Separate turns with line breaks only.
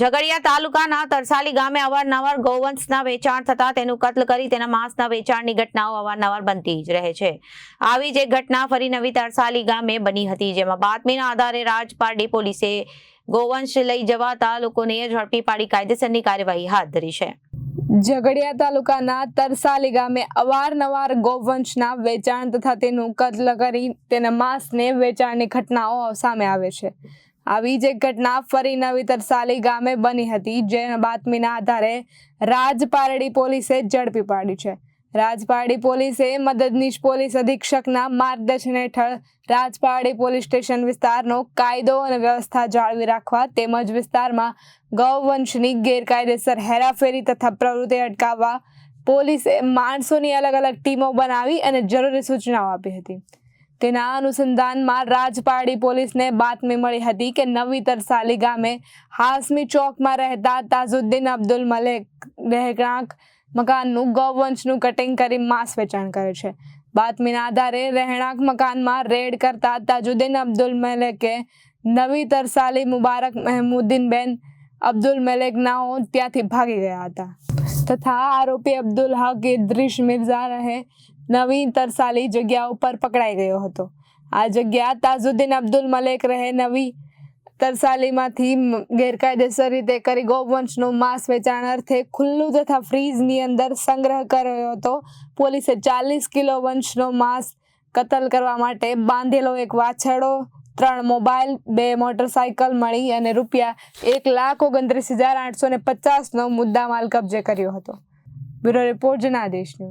ઝઘડિયા તાલુકાના તરસાલી ગામે અવારનવાર ગૌવંશના વેચાણ થતા તેનું કત્લ કરી તેના માંસના વેચાણની ઘટનાઓ અવારનવાર બનતી જ રહે છે. આવી જ એક ઘટના ફરી નવી તરસાલી ગામે બની હતી, જેમાં બાતમીના આધારે રાજપારડી પોલીસે ગૌવંશ લઈ જવાતા લોકોને ઝડપી પાડી કાયદેસરની કાર્યવાહી હાથ ધરી છે.
ઝઘડિયા તાલુકાના તરસાલી ગામે અવારનવાર ગૌવંશના વેચાણ તથા તેનું કત્લ કરી તેના માંસને વેચાણની ઘટનાઓ સામે આવે છે. આવી જ એક ઘટના ફરી નવી તરસાલી ગામે બની હતી, જેના બાતમીના આધારે રાજપારડી પોલીસે ઝડપી પાડી છે. રાજપારડી પોલીસે મદદનીશ પોલીસ અધિક્ષકના માર્ગદર્શન હેઠળ રાજપારડી પોલીસ સ્ટેશન વિસ્તારનો કાયદો અને વ્યવસ્થા જાળવી રાખવા તેમજ વિસ્તારમાં ગૌવંશની ગેરકાયદેસર હેરાફેરી તથા પ્રવૃત્તિ અટકાવવા પોલીસે માણસોની અલગ અલગ ટીમો બનાવી અને જરૂરી સૂચનાઓ આપી હતી. તેના અનુસંધાનમાં રાજપારડી પોલીસને બાતમી મળી હતી કે નવી તરસાલી ગામે હાસમી ચોકમાં રહેતા તાજુદ્દીન અબ્દુલ મલેક રહેણાંક મકાનનું ગૌવંશનું કટિંગ કરી માંસ વેચાણ કરે છે. બાતમીના આધારે રહેણાંક મકાનમાં રેડ કરતા તાજુદ્દીન અબ્દુલ મલેકે નવી તરસાલી મુબારક મહેમુદ્દીન અબ્દુલ મલેકનાઓ ત્યાંથી ભાગી ગયા હતા. તથા આરોપી અબ્દુલ હક ઇદ્રીશ મિર્ઝા રહે નવી તરસાલી જગ્યા ઉપર પકડાઈ ગયો હતો. આ જગ્યા તાજુદ્દીન અબ્દુલ મલેક રહે નવી તરસાલીમાંથી ગેરકાયદેસર રીતે કરી ગૌવંશનું માંસ વેચાણ અર્થે ખુલ્લું તથા ફ્રીજની અંદર સંગ્રહ કર્યો હતો. પોલીસે ચાલીસ કિલો વંશનો માંસ કતલ કરવા માટે બાંધેલો એક વાછરડો, ત્રણ મોબાઈલ, બે મોટરસાયકલ મળી અને રૂપિયા એક લાખ ઓગણત્રીસ હજાર આઠસો ને પચાસનો મુદ્દામાલ કબજે કર્યો હતો. Bureau report Janadesh news.